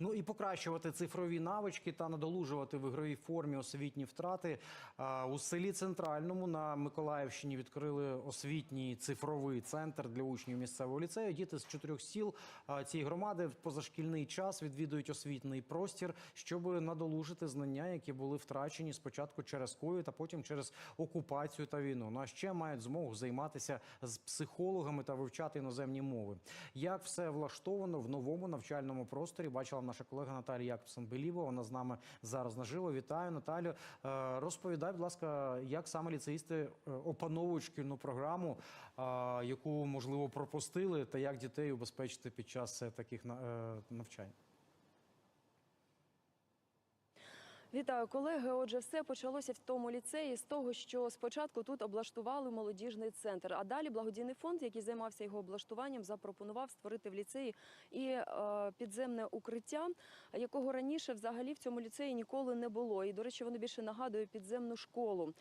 Ну і покращувати цифрові навички та надолужувати в ігровій формі освітні втрати. У селі Центральному на Миколаївщині відкрили освітній цифровий центр для учнів місцевого ліцею. Діти з чотирьох сіл цієї громади в позашкільний час відвідують освітний простір, щоб надолужити знання, які були втрачені спочатку через ковід, а потім через окупацію та війну. Ну а ще мають змогу займатися з психологами та вивчати іноземні мови. Як все влаштовано в новому навчальному просторі, бачила наша колега Наталія Якобсон-Беліва. Вона з нами зараз наживо. Вітаю, Наталю. Е, Розповідай, будь ласка, як саме ліцеїсти е, опановують шкільну програму, е, яку можливо пропустили, та як дітей убезпечити під час таких на- навчань. Вітаю, колеги. Отже, все почалося в тому ліцеї з того, що спочатку тут облаштували молодіжний центр. А далі благодійний фонд, який займався його облаштуванням, запропонував створити в ліцеї і е, підземне укриття, якого раніше взагалі в цьому ліцеї ніколи не було. І, до речі, воно більше нагадує підземну школу.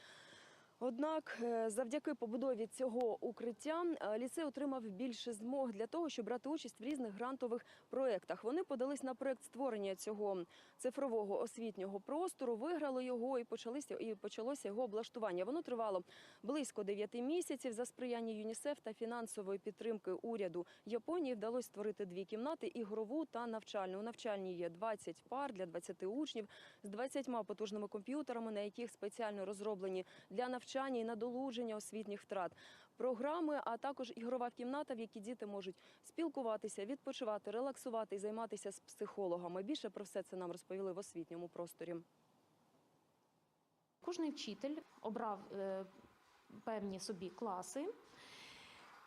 Однак, е, завдяки побудові цього укриття е, ліцей отримав більше змог для того, щоб брати участь в різних грантових проєктах. Вони подались на проєкт створення цього цифрового освітнього простору, виграли його і почалося і почалося його облаштування. Воно тривало близько 9 місяців за сприяння ЮНІСЕФ та фінансової підтримки уряду Японії. Вдалося створити дві кімнати: ігрову та навчальну. У навчальній є 20 пар для 20 учнів з 20 потужними комп'ютерами, на яких спеціально розроблені для навчання і надолуження освітніх втрат. Програми, а також ігрова кімната, в якій діти можуть спілкуватися, відпочивати, релаксувати і займатися з психологами. Більше про все це нам розповіли в освітньому просторі. Кожний вчитель обрав е, певні собі класи.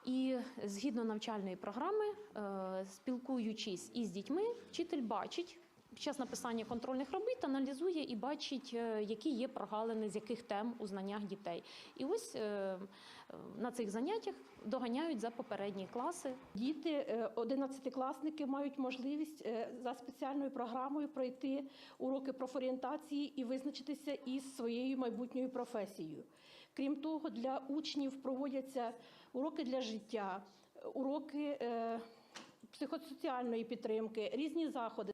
І згідно навчальної програми, е, спілкуючись із дітьми, вчитель бачить під час написання контрольних робіт, аналізує і бачить, е, які є прогалини, з яких тем у знаннях дітей. І ось е, на цих заняттях доганяють за попередні класи. Діти, е, одинадцятикласники мають можливість за спеціальною програмою пройти уроки профорієнтації і визначитися із своєю майбутньою професією. Крім того, для учнів проводяться уроки для життя, уроки психосоціальної підтримки, різні заходи.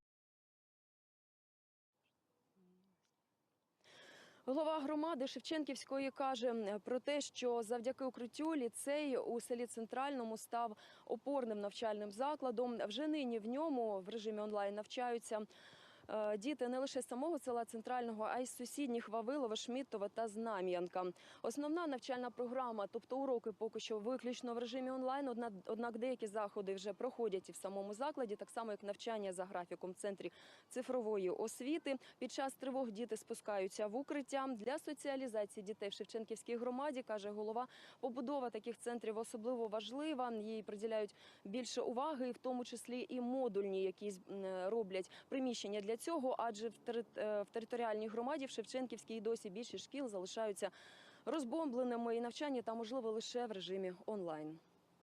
Голова громади Шевченківської каже про те, що завдяки укриттю ліцей у селі Центральному став опорним навчальним закладом. Вже нині в ньому в режимі онлайн навчаються. Е, Діти не лише з самого села центрального, а й з сусідніх Вавилова, Шміттова та Знам'янка. Основна навчальна програма, тобто уроки, поки що виключно в режимі онлайн. Однак деякі заходи вже проходять і в самому закладі, так само як навчання за графіком в центрі цифрової освіти. Під час тривог діти спускаються в укриття для соціалізації дітей в Шевченківській громаді, каже голова. Побудова таких центрів особливо важлива. Їй приділяють більше уваги, в тому числі і модульні, які роблять приміщення для цього. Адже е, в територіальній громаді в Шевченківській досі більшість шкіл залишаються розбомбленими, і навчання там можливо лише в режимі онлайн.